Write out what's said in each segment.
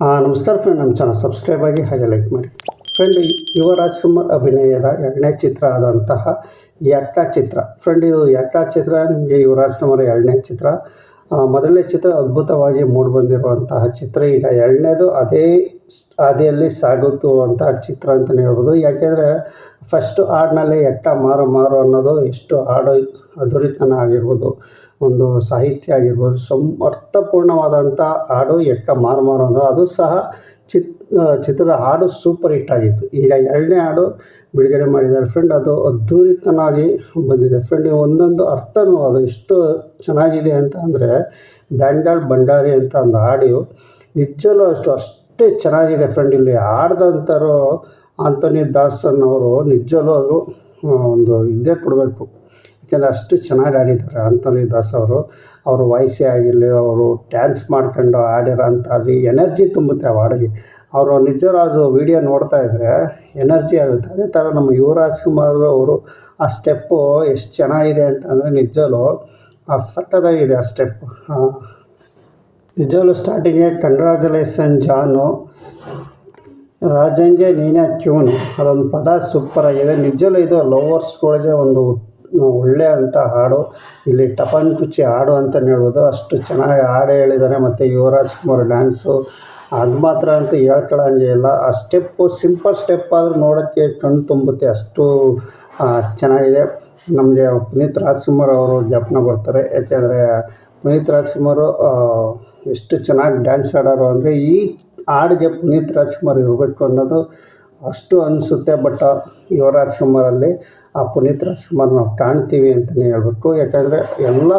ನಮಸ್ಕಾರ ಫ್ರೆಂಡ್ ನಮ್ಮ channel subscribe ಆಗಿ ಹಾಗೆ ಲೈಕ್ ಮಾಡಿ. ಫ್ರೆಂಡ್ ಯುವ ರಾಜ್ಕುಮಾರ್ ಅಭಿನಯದ ಎರಡನೇ ಚಿತ್ರ ಆದಂತಹ ಯಾಕ ಚಿತ್ರ. ಫ್ರೆಂಡ್ ಇದು ಯಕ್ಕ ಚಿತ್ರ, ನಿಮಗೆ ಯುವ ರಾಜ್ಕುಮಾರ್ ಎರಡನೇ ಚಿತ್ರ. ಮೊದಲನೇ ಚಿತ್ರ ಅದ್ಭುತವಾಗಿ ಮೂಡಿಬಂದಿರುವಂತಹ ಚಿತ್ರ. ಈಗ ಎರಡನೇದು ಅದೇ ಹಾದಿಯಲ್ಲಿ ಅಂತ ಚಿತ್ರ ಅಂತಲೇ ಹೇಳ್ಬೋದು. ಯಾಕೆಂದರೆ ಫಸ್ಟ್ ಹಾಡಿನಲ್ಲಿ ಎಟ್ಟ ಮಾರು ಮಾರು ಅನ್ನೋದು ಎಷ್ಟು ಹಾಡು ಅದುರಿತನ ಆಗಿರ್ಬೋದು. ಒಂದು ಸಾಹಿತ್ಯ ಆಗಿರ್ಬೋದು. ಸಂ ಅರ್ಥಪೂರ್ಣವಾದಂಥ ಹಾಡು ಎಟ್ಟ ಮಾರು ಮಾರು ಅನ್ನೋದು. ಅದು ಸಹ ಚಿತ್ ಚಿತ್ರದ ಹಾಡು ಸೂಪರ್ ಹಿಟ್ ಆಗಿತ್ತು. ಈಗ ಎರಡನೇ ಹಾಡು ಬಿಡುಗಡೆ ಮಾಡಿದ್ದಾರೆ ಫ್ರೆಂಡ್ ಅದು ಅದ್ಧೂರಿತನಾಗಿ ಬಂದಿದೆ. ಫ್ರೆಂಡ್ ಒಂದೊಂದು ಅರ್ಥನೂ ಅದು ಎಷ್ಟು ಚೆನ್ನಾಗಿದೆ ಅಂತ ಅಂದರೆ, ಬ್ಯಾಂಡಲ್ ಭಂಡಾರಿ ಅಂತ ಒಂದು ಹಾಡು ನಿಜಲೂ ಅಷ್ಟು ಅಷ್ಟೇ ಚೆನ್ನಾಗಿದೆ ಫ್ರೆಂಡ್ ಇಲ್ಲಿ ಹಾಡ್ದಂಥರು ಆಂಟೋನಿ ದಾಸನ್ ಅವರು ನಿಜಲೂ ಅವರು ಒಂದು ಇದೇ ಕೊಡಬೇಕು. ಯಾಕೆಂದರೆ ಅಷ್ಟು ಚೆನ್ನಾಗಿ ಆಡಿದ್ದಾರೆ ಆಂಟೋನಿ ದಾಸ್ ಅವರು. ಅವರು ವಾಯ್ಸೇ ಆಗಿರಲಿ, ಅವರು ಡ್ಯಾನ್ಸ್ ಮಾಡ್ಕೊಂಡು ಆಡಿರೋ ಅಲ್ಲಿ ಎನರ್ಜಿ ತುಂಬುತ್ತೆ ಆ ಹಾಡಿಗೆ. ಅವರು ನಿಜರಾಜು ವಿಡಿಯೋ ನೋಡ್ತಾ ಇದ್ದರೆ ಎನರ್ಜಿ ಆಗುತ್ತೆ. ಅದೇ ಥರ ನಮ್ಮ ಯುವರಾಜ್ ಕುಮಾರ್ ಅವರು ಆ ಸ್ಟೆಪ್ಪು ಎಷ್ಟು ಚೆನ್ನಾಗಿದೆ ಅಂತಂದರೆ ನಿಜವೂ ಆ ಸಕ್ಕದಾಗಿದೆ ಆ ಸ್ಟೆಪ್ ನಿಜಲು ಸ್ಟಾರ್ಟಿಂಗೆ ಕಂಗ್ರ್ಯಾಚುಲೇಷನ್ ಜಾನು. ರಾಜಂಗೆ ನೀನೇ ಟ್ಯೂನ್ ಅದೊಂದು ಪದ ಸೂಪರ್ ಆಗಿದೆ. ನಿಜಲು ಇದು ಲವರ್ಸ್ಗಳಿಗೆ ಒಂದು ಒಳ್ಳೆಯ ಅಂತ ಹಾಡು. ಇಲ್ಲಿ ಟಪನ್ ಕುಚ್ಚಿ ಹಾಡು ಅಂತಲೇ ಹೇಳ್ಬೋದು. ಅಷ್ಟು ಚೆನ್ನಾಗಿ ಹಾಡು ಹೇಳಿದ್ದಾರೆ ಮತ್ತು ಯುವರಾಜ್ ಕುಮಾರ್ ಡ್ಯಾನ್ಸು ಅದು ಮಾತ್ರ ಅಂತೂ ಹೇಳ್ಕೊಳ್ಳೋಂಗೆ ಇಲ್ಲ. ಆ ಸ್ಟೆಪ್ಪು ಸಿಂಪಲ್ ಸ್ಟೆಪ್ ಆದರೂ ನೋಡೋಕ್ಕೆ ಕಣ್ಣು ತುಂಬುತ್ತೆ. ಅಷ್ಟು ಚೆನ್ನಾಗಿದೆ. ನಮಗೆ ಪುನೀತ್ ರಾಜ್ಕುಮಾರ್ ಅವರು ಜಪನ ಬರ್ತಾರೆ. ಯಾಕೆಂದರೆ, ಪುನೀತ್ ರಾಜ್ಕುಮಾರು ಎಷ್ಟು ಚೆನ್ನಾಗಿ ಡ್ಯಾನ್ಸ್ ಆಡೋರು ಅಂದರೆ, ಈ ಹಾಡಿಗೆ ಪುನೀತ್ ರಾಜ್ಕುಮಾರ್ ಇರಬೇಕು ಅನ್ನೋದು ಅಷ್ಟು ಅನಿಸುತ್ತೆ. ಬಟ್ ಯುವರಾಜ್ ಕುಮಾರಲ್ಲಿ ಆ ಪುನೀತ್ ರಾಜ್ಕುಮಾರ್ ನಾವು ಕಾಣ್ತೀವಿ ಅಂತಲೇ ಹೇಳ್ಬೇಕು ಯಾಕಂದರೆ ಎಲ್ಲ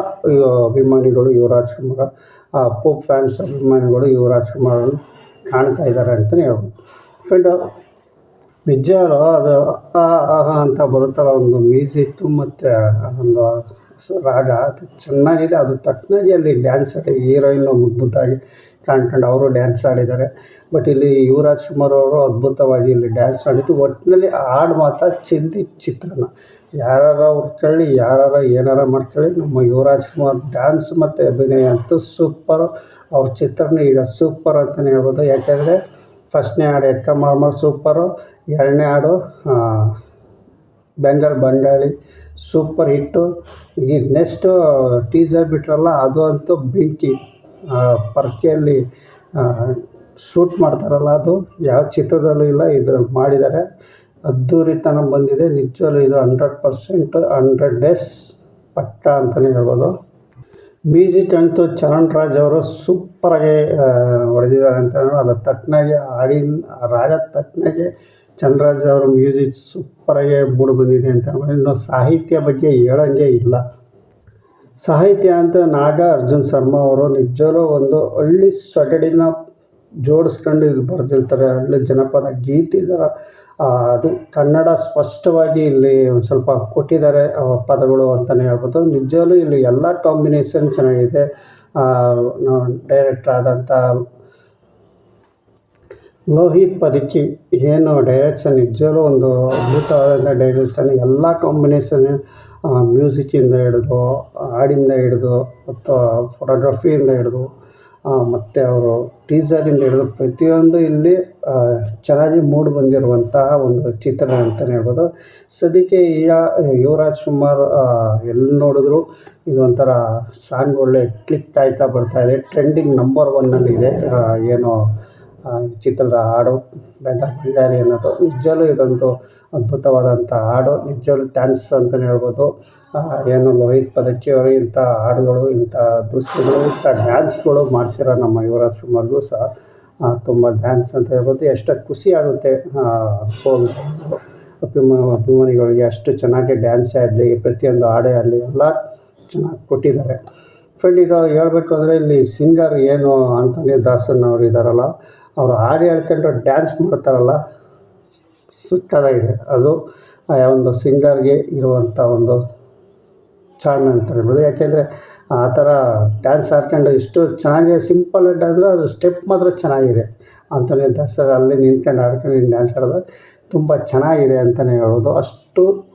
ಅಭಿಮಾನಿಗಳು ಯುವರಾಜ್ ಕುಮಾರ್ ಆ ಪೋಪ್ ಫ್ಯಾನ್ಸ್ ಅಭಿಮಾನಿಗಳು ಯುವರಾಜ್ ಕುಮಾರ್ ಕಾಣ್ತಾ ಇದ್ದಾರೆ ಅಂತಲೇ ಹೇಳ್ಬೋದು. ಫ್ರೆಂಡ್ ನಿಜ ಅದು ಅಂತ ಬರುತ್ತಲ್ಲ, ಒಂದು ಮ್ಯೂಸಿಕ್ಕು ಮತ್ತು ಒಂದು ರಾಗ, ಅದು ಚೆನ್ನಾಗಿದೆ. ಅದು ತಕ್ಕನಾಗಿ ಅಲ್ಲಿ ಡ್ಯಾನ್ಸ್ ಆಡಿ ಹೀರೋಯಿನ್ ಮುದ್ದಾಗಿ ಕಾಣ್ಕೊಂಡು ಅವರು ಡ್ಯಾನ್ಸ್ ಆಡಿದ್ದಾರೆ. ಬಟ್ ಇಲ್ಲಿ ಯುವರಾಜ್ ಕುಮಾರ್ ಅವರು ಅದ್ಭುತವಾಗಿ ಇಲ್ಲಿ ಡ್ಯಾನ್ಸ್ ಆಡಿದ್ದು. ಒಟ್ಟಿನಲ್ಲಿ ಹಾಡು ಮಾತ್ರ ಚಿಂದಿ ಚಿತ್ರನ. ಯಾರು ಹುಡ್ಕೊಳ್ಳಿ ಯಾರು ಏನಾರ ಮಾಡ್ಕೊಳ್ಳಿ ನಮ್ಮ ಯುವರಾಜ್ ಕುಮಾರ್ ಡ್ಯಾನ್ಸ್ ಮತ್ತು ಅಭಿನಯ ಅಂತೂ ಸೂಪರು ಅವ್ರ ಚಿತ್ರನೇ ಈಗ ಸೂಪರ್ ಅಂತಲೇ ಹೇಳ್ಬೋದು. ಯಾಕೆಂದರೆ ಫಸ್ಟ್ನೇ ಹಾಡು ಎಕ್ಕ ಮಾರ್ಮರ್ ಸೂಪರು ಎರಡನೇ ಹಾಡು ಆ, ಬೆಂಗಲ್ ಬಂಡಾಳಿ ಸೂಪರ್ ಹಿಟ್ಟು ಈ ನೆಕ್ಸ್ಟು ಟೀಸರ್ ಬಿಟ್ರಲ್ಲ ಅದು ಅಂತೂ ಬೆಂಕಿ. ಪರ್ಕೆಯಲ್ಲಿ ಶೂಟ್ ಮಾಡ್ತಾರಲ್ಲ ಅದು, ಯಾವ ಚಿತ್ರದಲ್ಲೂ ಇಲ್ಲ ಇದ್ರಲ್ಲಿ ಮಾಡಿದ್ದಾರೆ. ಅದ್ಧೂರಿತನ ಬಂದಿದೆ ನಿಜವಲ್ಲೂ ಇದು ಹಂಡ್ರೆಡ್ ಪರ್ಸೆಂಟ್ ಹಂಡ್ರೆಡ್ ಡೇಸ್ ಪಟ್ಟ ಅಂತಲೇ ಹೇಳ್ಬೋದು. ಮ್ಯೂಸಿಕ್ ಅಂತೂ ಚರಣ್ ರಾಜ್ ಅವರು ಸೂಪರಾಗಿ ಹೊಡೆದಿದ್ದಾರೆ ಅಂತ ಅದು ತಕ್ಕನಾಗೆ ಹಾಡಿನ ರಾಜ ತಕ್ಕನಾಗೆ ಚಂದ್ರರಾಜ್ ಅವರ ಮ್ಯೂಸಿಕ್ ಸೂಪರಾಗಿ ಮೂಡಿ ಬಂದಿದೆ ಅಂತ. ಇನ್ನು ಸಾಹಿತ್ಯ ಬಗ್ಗೆ ಹೇಳೋಂಗೆ ಇಲ್ಲ. ಸಾಹಿತ್ಯ ಅಂತ ನಾಗ ಅರ್ಜುನ್ ಶರ್ಮಾ ಅವರು ನಿಜವೂ ಒಂದು ಹಳ್ಳಿ ಸೊಗಡಿನ ಜೋಡಿಸ್ಕೊಂಡು ಇದು ಬರೆದಿರ್ತಾರೆ. ಹಳ್ಳಿ ಜನಪದ ಗೀತೆ ಥರ ಅದು ಕನ್ನಡ ಸ್ಪಷ್ಟವಾಗಿ ಇಲ್ಲಿ ಒಂದು ಸ್ವಲ್ಪ ಕೊಟ್ಟಿದ್ದಾರೆ ಪದಗಳು ಅಂತಲೇ ಹೇಳ್ಬೋದು. ನಿಜವೂ ಇಲ್ಲಿ ಎಲ್ಲ ಕಾಂಬಿನೇಷನ್ ಚೆನ್ನಾಗಿದೆ. ಡೈರೆಕ್ಟರ್ ಆದಂಥ ಲೋಹಿತ್ ಪದಕಿ, ಏನು ಡೈರೆಕ್ಷನ್ ನಿಜವೂ ಒಂದು ಅದ್ಭುತವಾದಂಥ ಡೈರೆಕ್ಷನ್ ಎಲ್ಲ ಕಾಂಬಿನೇಷನ್ ಮ್ಯೂಸಿಕ್ಕಿಂದ ಹಿಡಿದು, ಹಾಡಿಂದ ಹಿಡಿದು ಅಥವಾ ಫೋಟೋಗ್ರಫಿಯಿಂದ ಹಿಡಿದು ಮತ್ತು ಅವರು ಟೀಸರಿಂದ ಹಿಡಿದು ಪ್ರತಿಯೊಂದು ಇಲ್ಲಿ ಚೆನ್ನಾಗಿ ಮೂಡಿ ಬಂದಿರುವಂತಹ ಒಂದು ಚಿತ್ರ ಅಂತಲೇ ಹೇಳ್ಬೋದು. ಸದ್ಯಕ್ಕೆ ಈಗ ಯುವರಾಜ್ ಕುಮಾರ್ ಎಲ್ಲಿ ನೋಡಿದ್ರು ಇದೊಂಥರ ಸಾಂಗ್ ಒಳ್ಳೆ ಕ್ಲಿಕ್ ಆಯ್ತಾ ಬರ್ತಾ ಇದೆ ಟ್ರೆಂಡಿಂಗ್ ನಂಬರ್ ಒನ್ನಲ್ಲಿದೆ ಏನು ಚಿತ್ರದ ಹಾಡು ಬೆಂಗಲ್ ಬಂಗಾರಿ ಅನ್ನೋದು ನಿಜವೂ ಇದೊಂದು ಅದ್ಭುತವಾದಂಥ ಹಾಡು. ನಿಜವೂ ಥ್ಯಾಂಕ್ಸ್ ಅಂತಲೇ ಹೇಳ್ಬೋದು. ಏನು ಲೋಹಿತ್ ಪದಕಿ ಅವರು ಇಂಥ ಹಾಡುಗಳು, ಇಂಥ ದೃಶ್ಯಗಳು, ಇಂಥ ಡ್ಯಾನ್ಸ್ಗಳು ಮಾಡಿಸಿರೋ ನಮ್ಮ ಯುವರಾಜ್ ಕುಮಾರ್ಗೂ ಸಹ ತುಂಬ ಡ್ಯಾನ್ಸ್ ಅಂತ ಹೇಳ್ಬೋದು. ಎಷ್ಟು ಖುಷಿ ಹೋಗಿ ಅಭಿಮ, ಅಭಿಮಾನಿಗಳಿಗೆ ಅಷ್ಟು ಚೆನ್ನಾಗಿ ಡ್ಯಾನ್ಸ್ ಆಗಲಿ, ಪ್ರತಿಯೊಂದು ಹಾಡೇ ಆಗಲಿ, ಎಲ್ಲ ಚೆನ್ನಾಗಿ ಕೊಟ್ಟಿದ್ದಾರೆ. ಫ್ರೆಂಡ್ ಇದು ಹೇಳ್ಬೇಕು ಅಂದರೆ ಇಲ್ಲಿ ಸಿಂಗರ್ ಏನು ಅಂತನಿ ದಾಸನ್ ಅವರು ಇದ್ದಾರಲ್ಲ ಅವರು ಹಾಡು ಹೇಳ್ಕೊಂಡು ಡ್ಯಾನ್ಸ್ ಮಾಡ್ತಾರಲ್ಲ ಸುಟ್ಟದಾಗಿದೆ ಅದು, ಆ, ಒಂದು ಸಿಂಗರ್ಗೆ ಇರುವಂಥ ಒಂದು ಚಾರ್ಮ್ ಅಂತ ಹೇಳ್ಬೋದು. ಯಾಕೆಂದರೆ ಆ ಥರ ಡ್ಯಾನ್ಸ್ ಆಡ್ಕೊಂಡು ಇಷ್ಟು ಚೆನ್ನಾಗಿ ಸಿಂಪಲ್ ಅಂದರೆ ಅದು ಸ್ಟೆಪ್ ಮಾತ್ರ ಚೆನ್ನಾಗಿದೆ ಅಂತಲೇ ದಸರಾ ಅಲ್ಲಿ ನಿಂತ್ಕೊಂಡು ಆಡ್ಕೊಂಡು ಡ್ಯಾನ್ಸ್ ಆಡಿದ್ರೆ ತುಂಬ ಚೆನ್ನಾಗಿದೆ ಅಂತಲೇ ಹೇಳ್ಬೋದು. ಅಷ್ಟು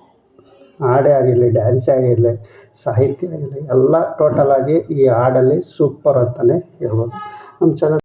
ಹಾಡೇ ಆಗಿರಲಿ ಡ್ಯಾನ್ಸೇ ಆಗಿರಲಿ, ಸಾಹಿತ್ಯ ಆಗಿರಲಿ, ಎಲ್ಲ ಟೋಟಲಾಗಿ ಈ ಹಾಡಲ್ಲಿ ಸೂಪರ್ ಅಂತಲೇ ಹೇಳ್ಬೋದು. ನಮ್ಮ ಚಾನಲ್